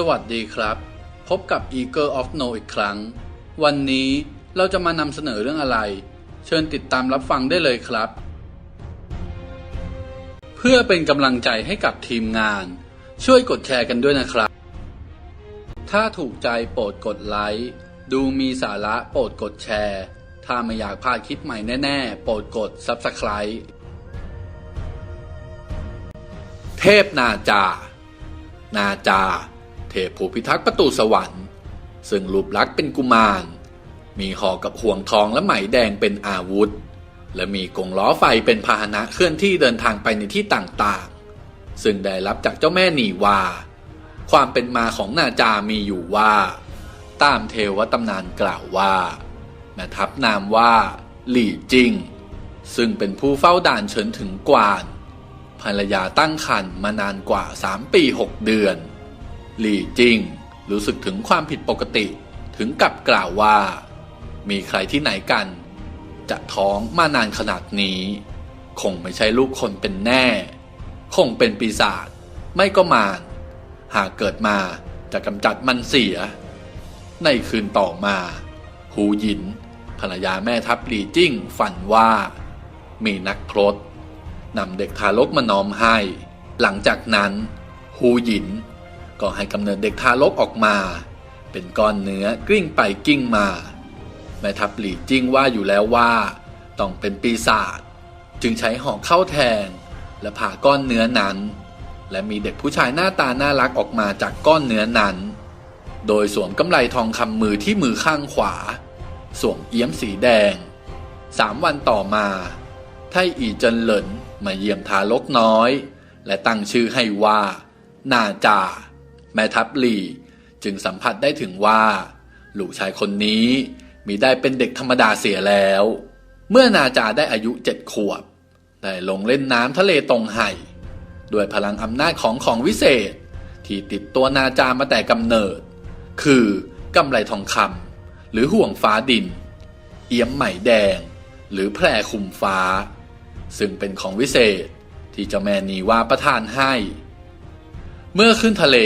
สวัสดีครับ พบกับ Eagle of No อีกครั้ง วันนี้เราจะมานำเสนอเรื่องอะไร เชิญติดตามรับฟังได้เลยครับ เพื่อเป็นกำลังใจให้กับทีมงาน ช่วยกดแชร์กันด้วยนะครับ ถ้าถูกใจโปรดกดไลค์ดูมีสาระโปรดกดแชร์ ถ้าไม่อยากพลาดคลิปใหม่แน่ๆ โปรดกด Subscribe เทพนาจา นาจา เทพผู้พิทักษ์ประตูสวรรค์ ซึ่งรูปลักษณ์เป็นกุมาร มีห่อกับห่วงทองและไหมแดงเป็นอาวุธ และมีกงล้อไฟเป็นพาหนะเคลื่อนที่เดินทางไปในที่ต่างๆ ซึ่งได้รับจากเจ้าแม่หนีวา ความเป็นมาของนาจามีอยู่ว่า ตามเทวตำนานกล่าวว่าแม่ทัพนามว่าหลี่จิง ซึ่งเป็นผู้เฝ้าด่านเฉินถึงกวานภรรยาตั้งครรภ์มานานกว่า 3 ปี 6 เดือน หลี่จิงรู้สึกถึงความผิดปกติถึงกับกล่าวว่า มีใครที่ไหนกัน จะท้องมานานขนาดนี้ คงไม่ใช่ลูกคนเป็นแน่ คงเป็นปีศาจไม่ก็มารหากเกิดมาจะกำจัดมันเสีย ในคืนต่อมา หูหยิน ภรรยาแม่ทัพหลี่จิ้งฝันว่า มีนักพรตนำเด็กทารกมานอมให้ หลังจากนั้นฮูหยิน ก็ให้กำเนิดเด็กทารกออกมา เป็นก้อนเนื้อกลิ้งไปกลิ้งมา แม่ทัพหลีจิ้งว่าอยู่แล้วว่า ต้องเป็นปีศาจจึงใช้หอกเข้าแทง และผ่าก้อนเนื้อนั้น และมีเด็กผู้ชายหน้าตาน่ารักออกมาจากก้อนเนื้อนั้น โดยสวมกำไลทองคำมือที่มือข้างขวา สวมเอี้ยมสีแดงสามวันต่อมาไทอีเจินเหลินมาเยี่ยมทารกน้อย และตั้งชื่อให้ว่า นาจา แม่ทัพหลีจึงสัมผัสได้ถึงว่าลูกชายคนนี้มีได้เป็นเด็กธรรมดาเสียแล้ว เมื่อนาจาได้อายุเจ็ดขวบ ได้ลงเล่นน้ำทะเลตรงไห่ด้วยพลังอำนาจของของวิเศษ ที่ติดตัวนาจามาแต่กำเนิด คือกำไรทองคำหรือห่วงฟ้าดิน เอี้ยมไหมแดง หรือแพรคุมฟ้า ซึ่งเป็นของวิเศษที่เจ้าแม่นีว่าประทานให้ เมื่อขึ้นทะเล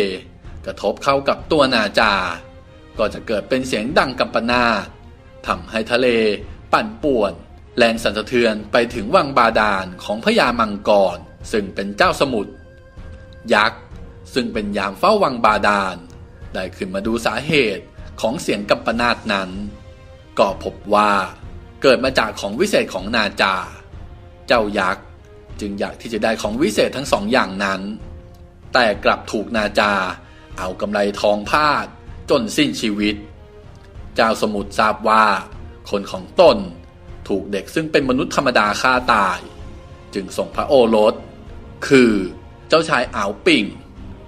กระทบเข้ากับตัวนาจา ก็จะเกิดเป็นเสียงดังกำปนาทำให้ทะเล ปั่นป่วน แรงสั่นสะเทือนไปถึงวังบาดาลของพญามังกร ซึ่งเป็นเจ้าสมุทรยักษ์ซึ่งเป็นยามเฝ้าวังบาดาล ได้ขึ้นมาดูสาเหตุของเสียงกำปนาตนั้น ก็พบว่าเกิดมาจากของวิเศษของนาจา เจ้ายักษ์จึงอยากที่จะได้ของวิเศษทั้งสองอย่างนั้น แต่กลับถูกนาจา เอากำไรทองพาดจนสิ้นชีวิต เจ้าสมุทรทราบว่า คนของตนถูกเด็กซึ่งเป็นมนุษย์ธรรมดาฆ่าตาย จึงส่งพระโอรส คือเจ้าชายอาวปิ่ง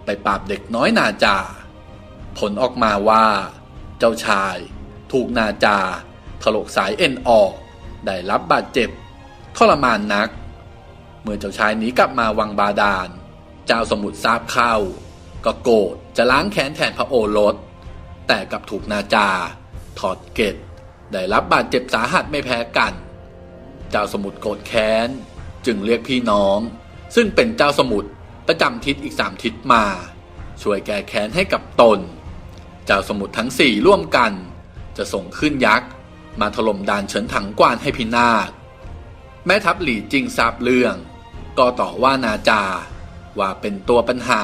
ไปปราบเด็กน้อยนาจา ผลออกมาว่า เจ้าชายถูกนาจาถลกสายเอ็นออก ได้รับบาดเจ็บทรมานนัก เมื่อเจ้าชายหนีกลับมาวังบาดาล เจ้าสมุทรทราบเข้า ก็โกรธจะล้างแค้นแทนพระโอรส แต่กับถูกนาจา ถอดเกตได้รับบาดเจ็บสาหัสไม่แพ้กัน เจ้าสมุทรโกรธแค้น จึงเรียกพี่น้อง ซึ่งเป็นเจ้าสมุทรประจำทิศอีกสามทิศมา ช่วยแก้แค้นให้กับตน เจ้าสมุทรทั้งสี่ร่วมกัน จะส่งขึ้นยักษ์ มาถล่มดานเฉินถังกวานให้พินาศแม่ทัพหลี่จิงทราบเรื่อง ก็ต่อว่านาจา ว่าเป็นตัวปัญหา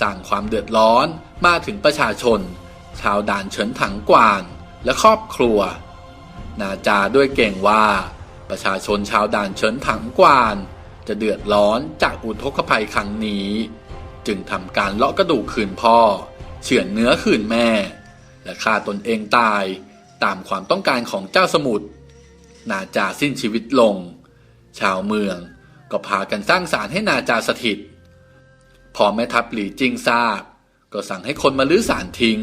สร้างความเดือดร้อนมาถึงประชาชน ชาวด่านเฉินถังกวานและครอบครัว นาจาด้วยเก่งว่า ประชาชนชาวด่านเฉินถังกวาน จะเดือดร้อนจากอุทกภัยครั้งนี้ จึงทำการเลาะกระดูกคืนพ่อ เฉือนเนื้อคืนแม่ และฆ่าตนเองตายตามความต้องการของเจ้าสมุทรนาจาสิ้นชีวิตลง ชาวเมืองก็พากันสร้างศาลให้นาจาสถิต พอแม่ทัพหลีจิงทราบ ก็สั่งให้คนมาลื้อศาลทิ้ง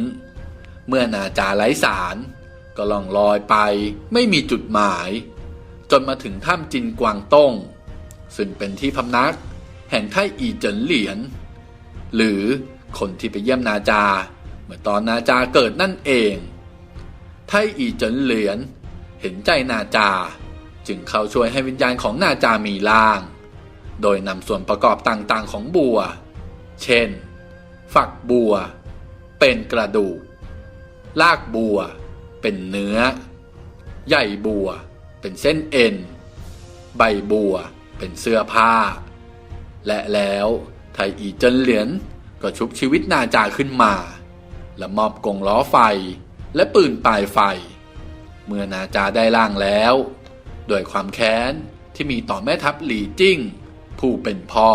เมื่อนาจาไร้ศาลก็ล่องลอยไปไม่มีจุดหมาย จนมาถึงถ้ำจินกวางต้ง ซึ่งเป็นที่พำนัก แห่งไทอีเจินเหลียน หรือคนที่ไปเยี่ยมนาจา เมื่อตอนนาจาเกิดนั่นเอง ไทอีเจินเหลียน เห็นใจนาจา จึงเข้าช่วยให้วิญญาณของนาจามีร่าง โดยนำส่วนประกอบต่างๆของบัว เช่น ฝักบัว เป็นกระดูก ลากบัว เป็นเนื้อ ใหญ่บัว เป็นเส้นเอ็น ใบบัว เป็นเสื้อผ้า และแล้วไทอีเจินเหลียนก็ชุบชีวิตนาจาขึ้นมา และมอบกงล้อไฟและปืนปลายไฟ เมื่อนาจาได้ล่างแล้วด้วยความแค้นที่มีต่อแม่ทัพหลีจิ้ง ผู้เป็นพ่อ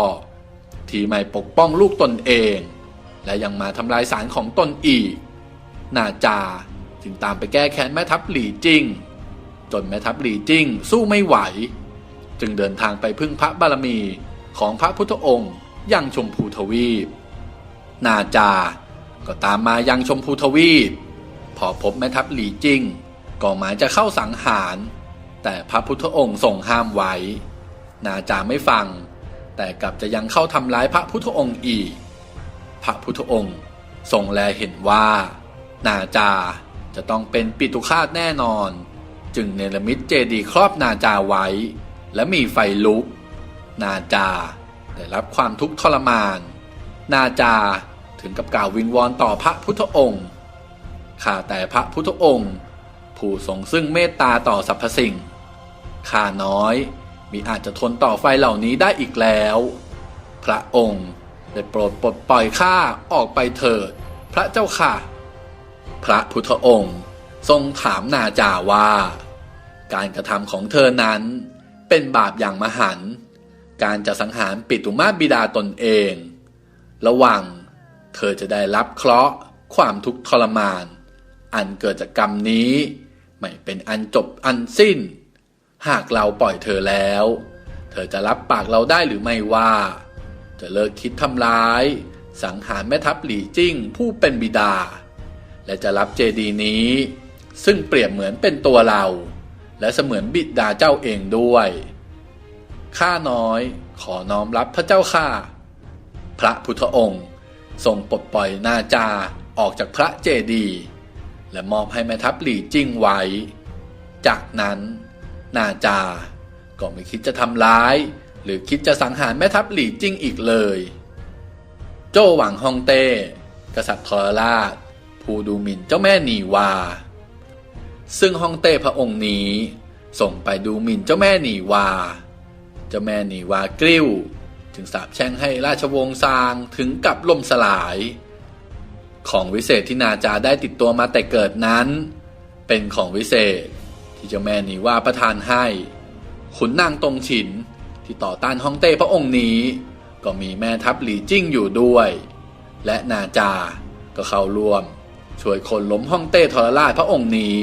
ที่ไม่ปกป้องลูกตนเอง และยังมาทำลายสารของตนอีก นาจาจึงตามไปแก้แค้นแม่ทัพหลี่จิงจนแม่ทัพหลี่จิงสู้ไม่ไหว จึงเดินทางไปพึ่งพระบารมีของพระพุทธองค์ยังชมพูทวีป นาจาก็ตามมายังชมพูทวีป พอพบแม่ทัพหลี่จิงก็หมายจะเข้าสังหาร แต่พระพุทธองค์ทรงห้ามไว้ นาจาไม่ฟัง แต่กลับจะยังเข้าทำร้ายพระพุทธองค์อีก พระพุทธองค์ทรงแลเห็นว่า นาจาจะต้องเป็นปิตุคาตแน่นอน จึงเนรมิตเจดีย์ครอบนาจาไว้ และมีไฟลุก นาจาได้รับความทุกข์ทรมาน นาจาถึงกับกล่าววิงวอนต่อพระพุทธองค์ ข้าแต่พระพุทธองค์ ผู้ทรงซึ่งเมตตาต่อสรรพสิ่ง ข้าน้อย มิอาจจะทนต่อไฟเหล่านี้ได้อีกแล้ว พระองค์ได้โปรดปลดปล่อยข้าออกไปเถิด พระเจ้าค่ะ พระพุทธองค์ทรงถามนาจาว่า การกระทำของเธอนั้น เป็นบาปอย่างมหันต์การจะสังหารปิตุมาบิดาตนเอง ระวัง เธอจะได้รับเคราะห์ ความทุกข์ทรมาน อันเกิดจากกรรมนี้ ไม่เป็นอันจบอันสิ้น หากเราปล่อยเธอแล้ว เธอจะรับปากเราได้หรือไม่ว่า จะเลิกคิดทำร้าย สังหารแม่ทัพหลี่จิ้งผู้เป็นบิดา และจะรับเจดีนี้ ซึ่งเปรียบเหมือนเป็นตัวเรา และเสมือนบิดาเจ้าเองด้วยข้าน้อยขอน้อมรับพระเจ้าข้าพระพุทธองค์ทรงปลดปล่อยนาจาออกจากพระเจดีย์และมอบให้แม่ทัพหลี่จิ้งไว้ จากนั้น นาจา ก็ไม่คิดจะทำร้าย หรือคิดจะสังหารแม่ทัพหลี่จิ้งอีกเลย โจ้หวังฮองเต้ กษัตริย์ทรราช ผู้ดูหมิ่นเจ้าแม่นีวา ซึ่งฮองเต้พระองค์นี้ ส่งไปดูหมิ่นเจ้าแม่นีวา เจ้าแม่นีวากริ้ว จึงสาปแช่งให้ราชวงศ์ซางถึงกับล่มสลายของวิเศษที่นาจาได้ติดตัวมาแต่เกิดนั้น เป็นของวิเศษ ที่เจ้าแม่นีว่าประทานให้ขุนนางตรงฉินที่ต่อต้านฮ่องเต้พระองค์นี้ ก็มีแม่ทัพหลี่จิ้งอยู่ด้วย และนาจา ก็เข้าร่วม ช่วยคนล้มฮ่องเต้ทรราชพระองค์นี้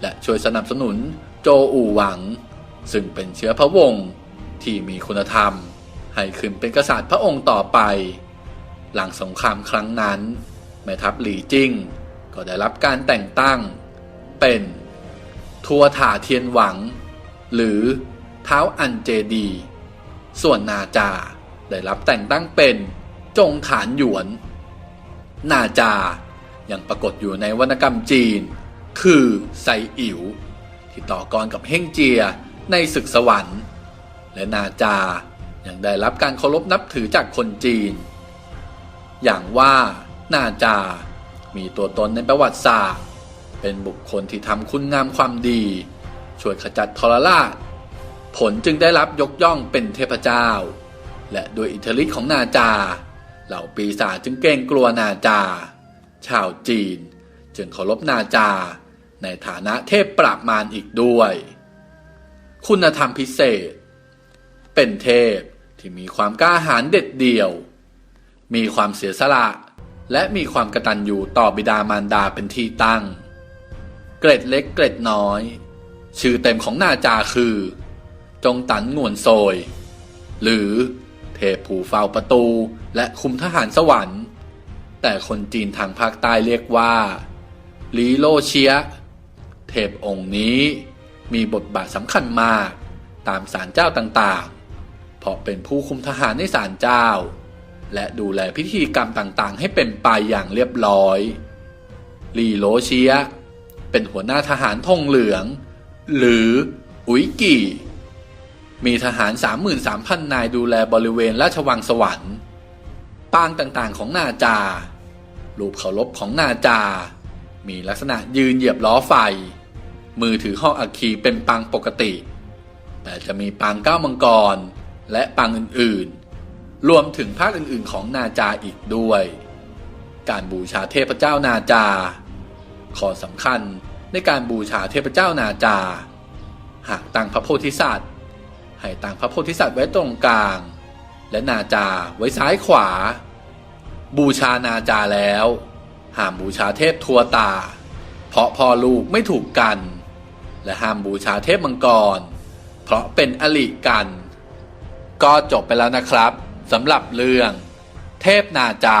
และช่วยสนับสนุนโจอู่หวัง ซึ่งเป็นเชื้อพระวงศ์ที่มีคุณธรรม ให้ขึ้นเป็นกษัตริย์พระองค์ต่อไป หลังสงครามครั้งนั้น แม่ทัพหลี่จิ้งก็ได้รับการแต่งตั้งเป็น ทัวถาเทียนหวัง หรือเท้าอันเจดี ส่วนนาจาได้รับแต่งตั้งเป็นจงฐานหยวน นาจายังปรากฏอยู่ในวรรณกรรมจีน คือไซอิ๋วที่ต่อกรกับเฮ่งเจียในศึกสวรรค์ และนาจายังได้รับการเคารพนับถือจากคนจีน อย่างว่านาจามีตัวตนในประวัติศาสตร์ เป็นบุคคลที่ทำคุณงามความดี ช่วยขจัดทรราช ผลจึงได้รับยกย่องเป็นเทพเจ้า และโดยอิทธิฤทธิ์ของนาจา เหล่าปีศาจจึงเกรงกลัวนาจา ชาวจีนจึงเคารพนาจา ในฐานะเทพปราบมารอีกด้วย คุณธรรมพิเศษ เป็นเทพที่มีความกล้าหาญเด็ดเดี่ยว มีความเสียสละและมีความกตัญญูต่อบิดามารดาเป็นที่ตั้ง เกร็ดเล็กเกร็ดน้อย ชื่อเต็มของนาจาคือ จงตันงวนโซย หรือเทพผู้เฝ้าประตูและคุมทหารสวรรค์ แต่คนจีนทางภาคใต้เรียกว่าลีโลเชีย เทพองค์นี้มีบทบาทสำคัญมากตามศาลเจ้าต่างๆ เพราะเป็นผู้คุมทหารในศาลเจ้า และดูแลพิธีกรรมต่างๆ ให้เป็นไปอย่างเรียบร้อยลีโลเชีย เป็นหัวหน้าทหารธงเหลือง หรืออุยกี่ มีทหาร 33,000 นายดูแลบริเวณราชวังสวรรค์ ปางต่างๆของนาจา รูปเคารพของนาจา มีลักษณะยืนเหยียบล้อไฟ มือถือห้องอัคคีเป็นปางปกติ แต่จะมีปางเก้ามังกร และปางอื่นๆ รวมถึงภาคอื่นๆของนาจาอีกด้วย การบูชาเทพเจ้านาจา ข้อสำคัญในการบูชาเทพเจ้านาจา หากตั้งพระโพธิสัตว์ ให้ตั้งพระโพธิสัตว์ไว้ตรงกลาง และนาจาไว้ซ้ายขวา บูชานาจาแล้วห้ามบูชาเทพทัวตา เพราะพ่อลูกไม่ถูกกัน และห้ามบูชาเทพมังกร เพราะเป็นอลิกัน ก็จบไปแล้วนะครับสำหรับเรื่อง เทพนาจา